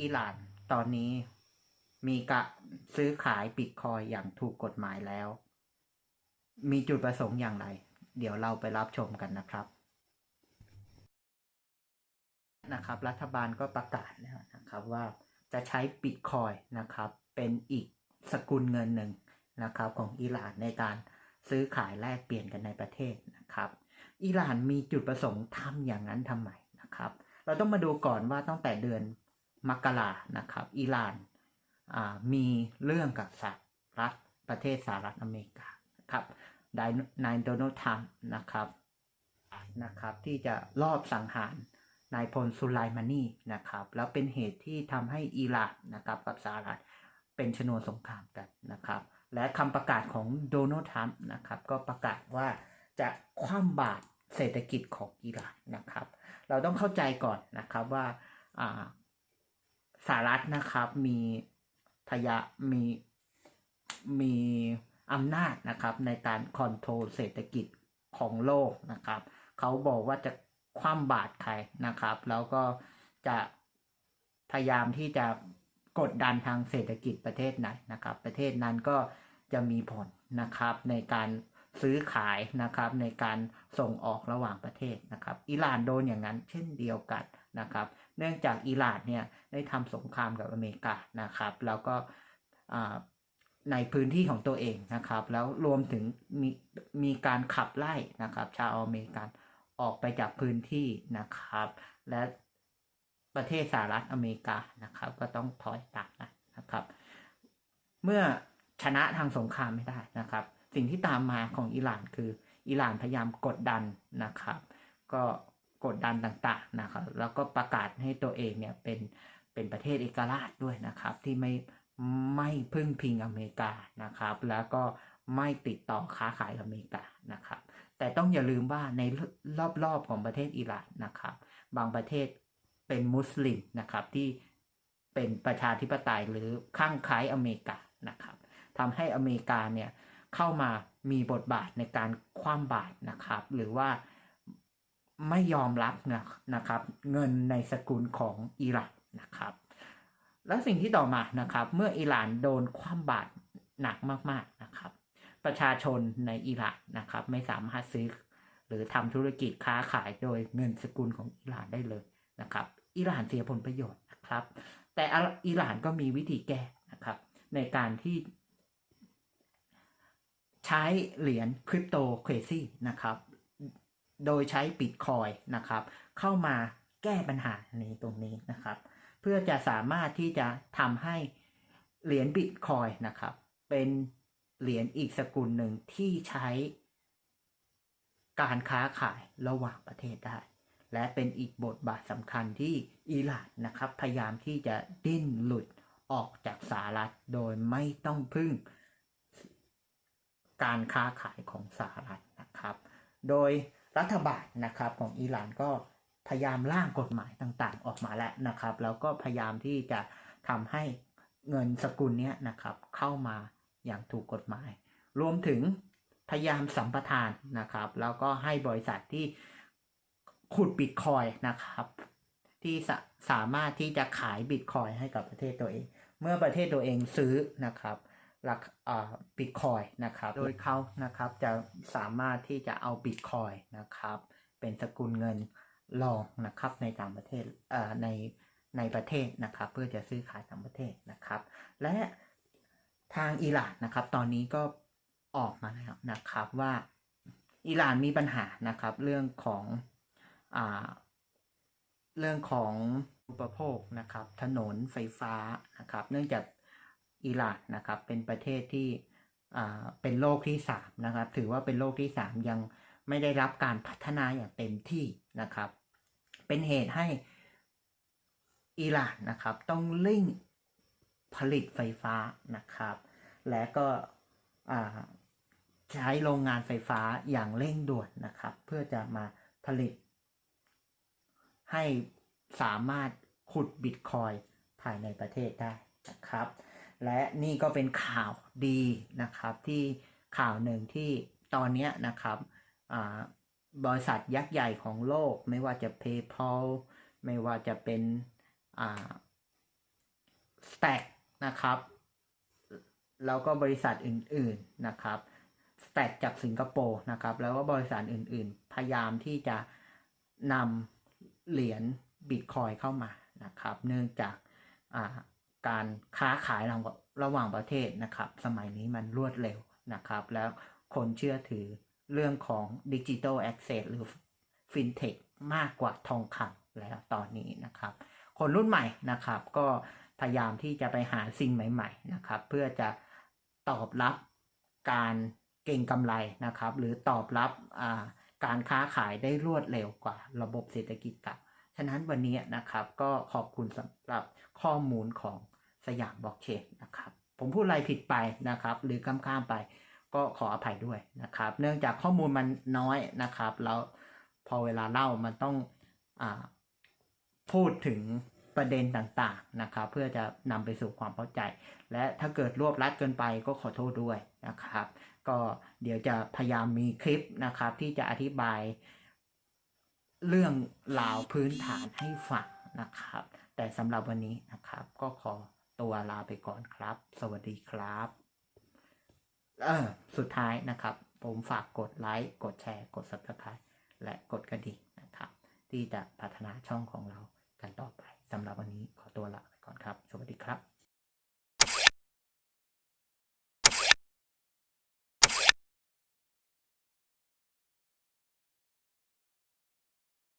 อิหร่านตอนนี้มีการซื้อขายบิตคอยอย่างถูกกฎหมายแล้ว มีจุดประสงค์อย่างไร เดี๋ยวเราไปรับชมกันนะครับนะครับ รัฐบาลก็ประกาศแล้วนะครับว่าจะใช้บิตคอยนะครับเป็นอีกสกุลเงินหนึ่งนะครับของอิหร่านในการซื้อขายแลกเปลี่ยนกันในประเทศนะครับอิหร่านมีจุดประสงค์ทำอย่างนั้นทำไมนะครับ เราต้องมาดูก่อนว่าตั้งแต่เดือน มกรานะครับ อิหร่านอ่ามีเรื่องกับสหรัฐประเทศสหรัฐอเมริกาครับนายนายโดนัลด์ทรัมป์นะครับนะครับ ที่จะลอบสังหารนายพลสุไลมานีนะครับ แล้วเป็นเหตุที่ทำให้อิหร่านนะครับกับสหรัฐเป็นชนวนสงครามกันนะครับ และคำประกาศของโดนัลด์ทรัมป์นะครับก็ประกาศว่าจะคว่ำบาตรเศรษฐกิจของอิหร่านนะครับ เราต้องเข้าใจก่อนนะครับว่าอ่า สหรัฐนะครับ มีพยามีมีอำนาจนะครับในการคอนโทรลเศรษฐกิจของโลกนะครับเขาบอกว่าจะคว่ำบาตรใครนะครับ แล้วก็จะพยายามที่จะกดดันทางเศรษฐกิจประเทศไหนนะครับ ประเทศนั้นก็จะมีผลนะครับในการ ซื้อขายนะครับในการส่งออกระหว่างประเทศนะครับ อิหร่านโดนอย่างนั้นเช่นเดียวกันนะครับ เนื่องจากอิหร่านเนี่ยได้ทำสงครามกับอเมริกานะครับ แล้วก็ในพื้นที่ของตัวเองนะครับ แล้วรวมถึงมีมีการขับไล่นะครับ ชาวอเมริกันออกไปจากพื้นที่นะครับ และประเทศสหรัฐอเมริกานะครับ ก็ต้องถอยตามนะครับ เมื่อชนะทางสงครามไม่ได้นะครับ สิ่งที่ตามมาของอิหร่านคืออิหร่านพยายามกดดันนะครับ ก็กดดันต่างๆนะครับ แล้วก็ประกาศให้ตัวเองเนี่ยเป็นเป็นประเทศเอกราชด้วยนะครับ ที่ไม่ไม่พึ่งพิงอเมริกานะครับ แล้วก็ไม่ติดต่อค้าขายกับอเมริกานะครับ แต่ต้องอย่าลืมว่าในรอบๆของประเทศอิหร่านนะครับ บางประเทศเป็นมุสลิมนะครับที่เป็นประชาธิปไตยหรือข้างคล้ายอเมริกานะครับทำให้อเมริกาเนี่ย เข้ามามีบทบาทในการคว่ำบาตรนะครับ หรือว่าไม่ยอมรับนะนะครับ เงินในสกุลของอิหร่านนะครับ และสิ่งที่ต่อมานะครับ เมื่ออิหร่านโดนคว่ำบาตรหนักมากๆนะครับ ประชาชนในอิหร่านนะครับ ไม่สามารถซื้อหรือทำธุรกิจค้าขายโดยเงินสกุลของอิหร่านได้เลยนะครับ อิหร่านเสียผลประโยชน์นะครับ แต่อิหร่านก็มีวิธีแก้นะครับ ในการที่ ใช้เหรียญคริปโตเครซีนะครับ โดยใช้บิตคอยนะครับ เข้ามาแก้ปัญหานี้ตรงนี้นะครับ เพื่อจะสามารถที่จะทำให้เหรียญบิตคอยนะครับ เป็นเหรียญอีกสกุลหนึ่งที่ใช้การค้าขายระหว่างประเทศได้ และเป็นอีกบทบาทสำคัญที่อิหร่านนะครับ พยายามที่จะดิ้นหลุดออกจากสหรัฐโดยไม่ต้องพึ่ง การค้าขายของสหรัฐนะครับ โดยรัฐบาลนะครับของอิหร่านก็พยายามร่างกฎหมายต่างๆ ออกมาแล้วนะครับ แล้วก็พยายามที่จะทำให้เงินสกุลนี้นะครับเข้ามาอย่างถูกกฎหมาย รวมถึงพยายามสัมปทานนะครับ แล้วก็ให้บริษัทที่ขุดบิตคอยนะครับ ที่สสามารถที่จะขายบิตคอยให้กับประเทศตัวเอง เมื่อประเทศตัวเองซื้อนะครับ หลักบิตคอยนะครับ โดยเขานะครับจะสามารถที่จะเอาบิตคอยนะครับ เป็นสกุลเงินรองนะครับในต่างประเทศในในประเทศนะครับ เพื่อจะซื้อขายต่างประเทศนะครับ และทางอิหร่านนะครับ ตอนนี้ก็ออกมาแล้วนะครับว่าอิหร่านมีปัญหานะครับ เรื่องของอ่าเรื่องของอุปโภคนะครับ ถนนไฟฟ้านะครับ เนื่องจาก อิหร่านนะครับเป็นประเทศที่เป็นโลกที่สามนะครับถือว่าเป็นโลกที่สามยังไม่ได้รับการพัฒนาอย่างเต็มที่นะครับ เป็นเหตุให้อิหร่านนะครับต้องเร่งผลิตไฟฟ้านะครับ และก็ใช้โรงงานไฟฟ้าอย่างเร่งด่วนนะครับ เพื่อจะมาผลิต ให้สามารถขุดบิตคอยภายในประเทศได้นะครับ และนี่ก็เป็นข่าวดีนะครับที่ข่าวหนึ่งที่ตอนนี้นะครับบริษัทยักษ์ใหญ่ของโลกไม่ว่าจะ PayPal ไม่ว่าจะเป็น Stack นะครับแล้วก็บริษัทอื่นๆนะครับ Stack จากสิงคโปร์นะครับแล้วก็บริษัทอื่นๆ พยายามที่จะนำเหรียญบิตคอยเข้ามานะครับ เนื่องจากอ่า การค้าขายระหว่างระหว่างประเทศนะครับ สมัยนี้มันรวดเร็วนะครับ แล้วคนเชื่อถือเรื่องของดิจิ t a ลแอ s เซสหรือฟินเทคมากกว่าทองคำแล้วตอนนี้นะครับ คนรุ่นใหม่นะครับก็พยายามที่จะไปหาสิ่งใหม่ ๆ นะครับ เพื่อจะตอบรับการเก่งกำไรนะครับ หรือตอบรับการค้าขายได้รวดเร็วกว่าระบบเศรษฐกิจเก่าฉะนั้นวันนี้นะครับก็ขอบคุณสำหรับข้อมูลของ สยามบล็อกเชนนะครับผมพูดอะไรผิดไปนะครับ หรือข้ามๆไปก็ขออภัยด้วยนะครับ เนื่องจากข้อมูลมันน้อยนะครับ แล้วพอเวลาเล่ามันต้องอพูดถึงประเด็นต่างๆนะครับ เพื่อจะนำไปสู่ความเข้าใจ และถ้าเกิดรวบรัดเกินไปก็ขอโทษด้วยนะครับ ก็เดี๋ยวจะพยายามมีคลิปนะครับ ที่จะอธิบาย เรื่องราวพื้นฐานให้ฟังนะครับ แต่สำหรับวันนี้นะครับก็ขอ ตัวลาไปก่อนครับ สวัสดีครับสุดท้ายนะครับ ผมฝากกดไลค์ กดแชร์ กด subscribe และกดกระดิ่งนะครับ ที่จะพัฒนาช่องของเรากันต่อไปสำหรับวันนี้ขอตัวลา